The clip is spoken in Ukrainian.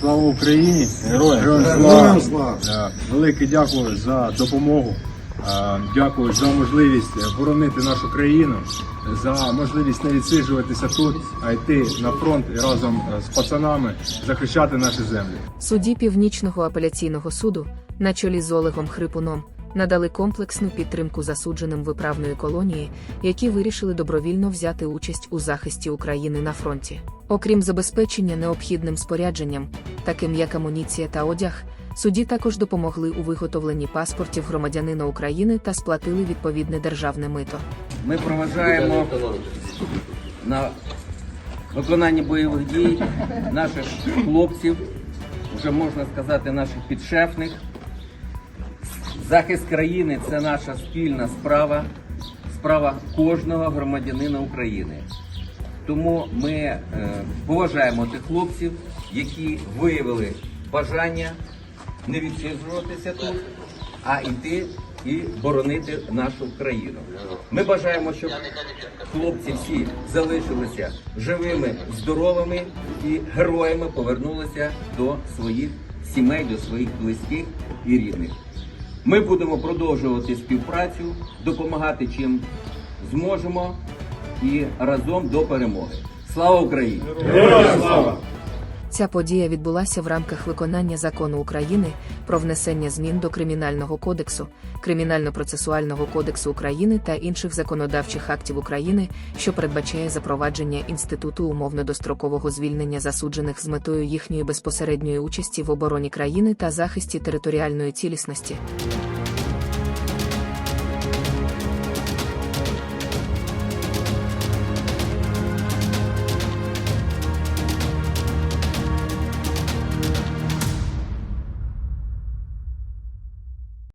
Слава Україні! Героям Героям слава! Велике дякую за допомогу. Дякую за можливість боронити нашу країну, за можливість не відсиджуватися тут, а йти на фронт і разом е, з пацанами захищати наші землі. Судді Північного апеляційного суду, на чолі з Олегом Хрипуном, надали комплексну підтримку засудженим виправної колонії, які вирішили добровільно взяти участь у захисті України на фронті. Окрім забезпечення необхідним спорядженням, таким як амуніція та одяг, судді також допомогли у виготовленні паспортів громадянина України та сплатили відповідне державне мито. Ми проважаємо на виконання бойових дій наших хлопців, вже можна сказати, наших підшефних. Захист країни це наша спільна справа, справа кожного громадянина України. Тому ми е, поважаємо тих хлопців, які виявили бажання не відсиджуватися тут, а йти і боронити нашу країну. Ми бажаємо, щоб хлопці всі залишилися живими, здоровими і героями повернулися до своїх сімей, до своїх близьких і рідних. Ми будемо продовжувати співпрацю, допомагати чим зможемо і разом до перемоги. Слава Україні! Ця подія відбулася в рамках виконання закону України про внесення змін до Кримінального кодексу, Кримінально-процесуального кодексу України та інших законодавчих актів України, що передбачає запровадження інституту умовно-дострокового звільнення засуджених з метою їхньої безпосередньої участі в обороні країни та захисті територіальної цілісності.